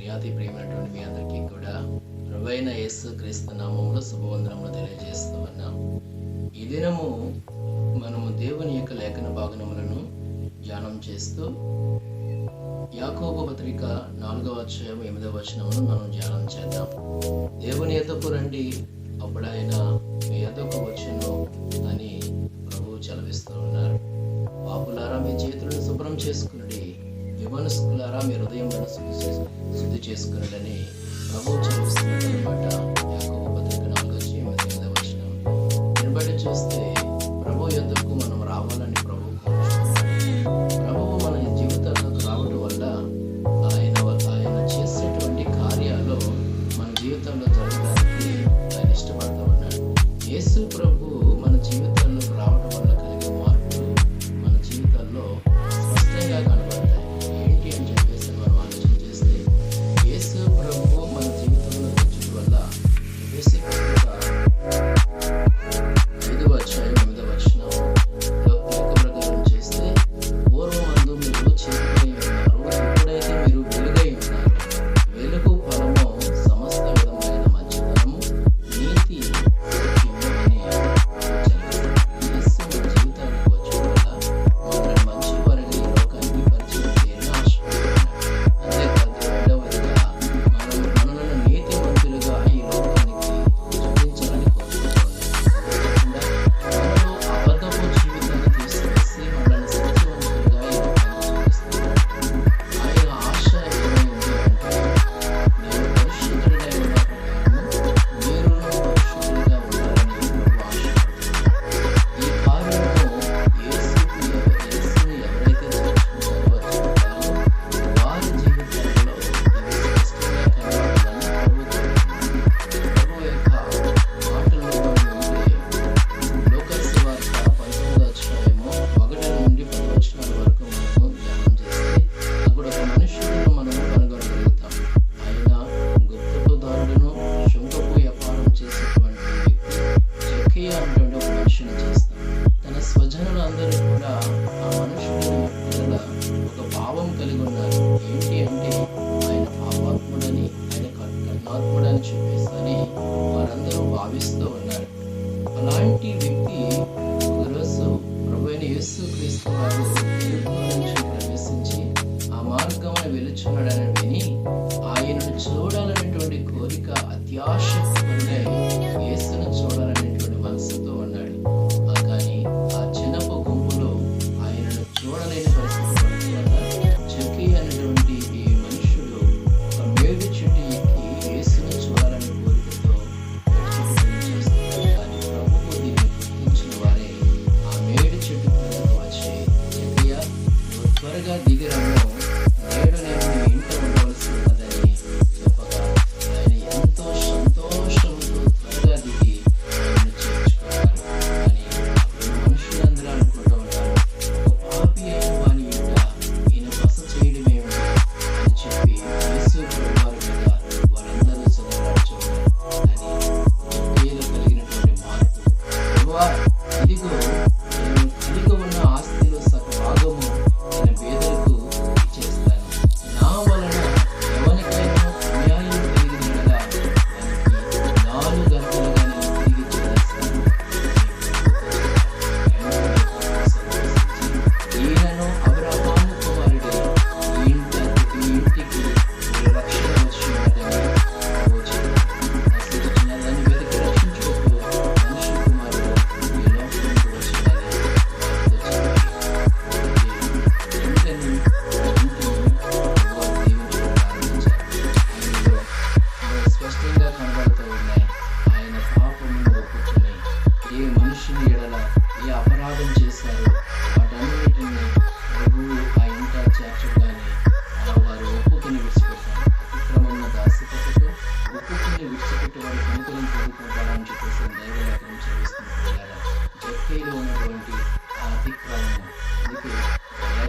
ప్రియాతి ప్రియమైనటువంటి మీ అందరికీ కూడా రువైన యేసు క్రీస్తు నామంలో శుభవందనములు తెలియజేస్తూ ఉన్నాం. ఈ దినము మనము దేవుని యొక్క లేఖన భాగనములను ధ్యానం చేస్తూ యాకోబు పత్రిక నాలుగవ అధ్యాయం ఎనిమిదవ వచనమును మనం ధ్యానం చేద్దాం. దేవుని ఎద్దకు రండి అప్పుడైన మీ ఎద్దకు వచ్చును అని ప్రభువు చలవిస్తూ ఉన్నారు. పాపులారా మీ చేతులను శుభ్రం చేసుకుని యవనస్తులారా మీ హృదయం హృదయంలో శుద్ధి చేసుకున్నదని ప్రభు చెల్లిస్తున్నమాట యొక్క పత్రిక నాలుగు వచ్చి ఎనిమిది వచ్చిన నిలబడి చూస్తే యేసు క్రీస్తు వారు నిత్య జీవం వెలిసించి ఆ మార్గంలో వెలుచున్నాడని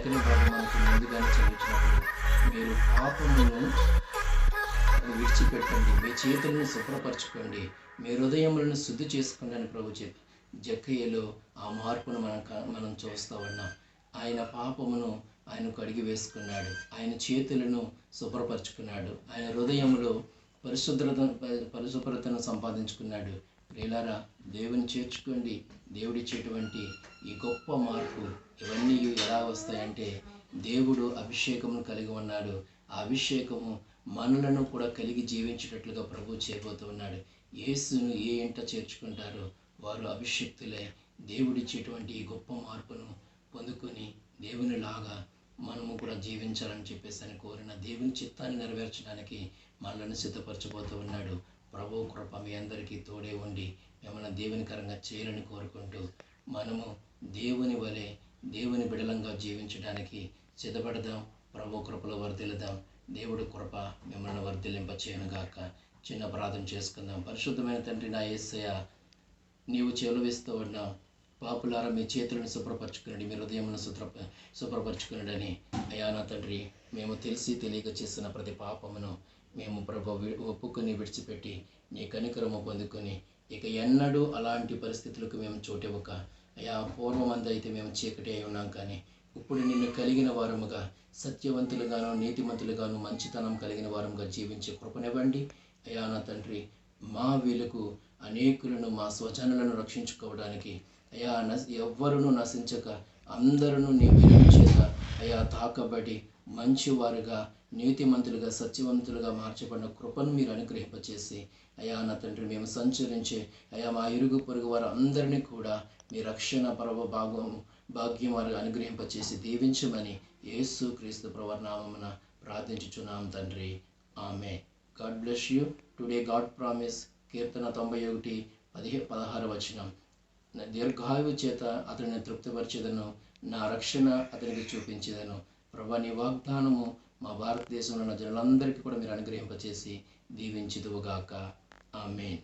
చక్కని పాఠం మనకు ముందుగానే చదివించినప్పుడు మీరు పాపములను విడిచిపెట్టండి. మీ చేతులను శుభ్రపరచుకోండి. మీ హృదయములను శుద్ధి చేసుకోండి అని ప్రభు చెప్పి జక్కయ్యలో ఆ మార్పును మనం మనం చూస్తూ ఉన్నాం. ఆయన పాపమును ఆయన కడిగి వేసుకున్నాడు. ఆయన చేతులను శుభ్రపరచుకున్నాడు. ఆయన హృదయంలో పరిశుద్ధత పరిశుభ్రతను సంపాదించుకున్నాడు. ప్రియులారా దేవుని చేర్చుకోండి. దేవుడిచ్చేటువంటి ఈ గొప్ప మార్పు ఇవన్నీ ఎలా వస్తాయంటే దేవుడు అభిషేకమును కలిగి ఉన్నాడు. ఆ అభిషేకము మనలను కూడా కలిగి జీవించేటట్లుగా ప్రభు చేయబోతూ ఉన్నాడు. యేసును ఏ ఇంట చేర్చుకుంటారో వారు అభిషక్తులే దేవుడిచ్చేటువంటి ఈ గొప్ప మార్పును పొందుకొని దేవునిలాగా మనము కూడా జీవించాలని చెప్పేసి అని కోరిన దేవుని చిత్తాన్ని నెరవేర్చడానికి మనలను సిద్ధపరచబోతూ ఉన్నాడు. ప్రభు కృప మీ అందరికీ తోడే ఉండి మిమ్మల్ని దేవునికరంగా చేయాలని కోరుకుంటూ మనము దేవుని వలె దేవుని బిడలంగా జీవించడానికి సిద్ధపడదాం. ప్రభు కృపలో వర్ధిల్లుదాం. దేవుడి కృప మిమ్మల్ని వర్ధిల్లింపచేయనుగాక. చిన్న ప్రార్థన చేసుకుందాం. పరిశుద్ధమైన తండ్రి నా యేసయ్య నీవు చెలవిస్తూ ఉన్నావు. పాపులారా మీ చేతులను శుభ్రపరచుకునండి. మీ హృదయమును శుభ్ర శుభ్రపరచుకునడని. అయా నా తండ్రి మేము తెలిసి తెలియక చేసిన ప్రతి పాపమును మేము ప్రభు వి- ఒప్పుకొని విడిచిపెట్టి నీ కనికరము పొందుకొని ఇక ఎన్నడూ అలాంటి పరిస్థితులకు మేము చోటివ్వక అయ్యా పూర్వమందు అయితే మేము చీకటి అయి ఉన్నాం కానీ ఇప్పుడు నిన్ను కలిగిన వారముగా సత్యవంతులుగాను నీతిమంతులుగాను మంచితనం కలిగిన వారముగా జీవించే కృపనివ్వండి. అయ్యా నా తండ్రి మా వీలకు అనేకులను మా స్వజనులను రక్షించుకోవడానికి అయ్యా నశ ఎవ్వరును నశించక అందరూ నీ చేత అయ్యా తాకబడి మంచివారుగా నీతిమంతులుగా సత్యవంతులుగా మార్చబడిన కృపను మీరు అనుగ్రహింపచేసి అయ్యా నా తండ్రి మేము సంచరించి అయ్యా మా ఇరుగు పొరుగు వారు అందరినీ కూడా మీ రక్షణ పర్వ భాగం భాగ్యం వారు అనుగ్రహింపచేసి దీవించమని యేసు క్రీస్తు ప్రవర్నామమున ప్రార్థించుచున్నాం తండ్రి. ఆమె God bless you. Today God promise. కీర్తన తొంభై ఒకటి పదిహే పదహారు వచనం. దీర్ఘాయువు చేత అతనిని తృప్తిపరిచేదను నా రక్షణ అతనికి చూపించేదను. ప్రభా నీ వాగ్దానము మా భారతదేశంలో ఉన్న జనులందరికీ కూడా మీరు అనుగ్రహింపచేసి దీవించుదువుగాక. ఆమెన్.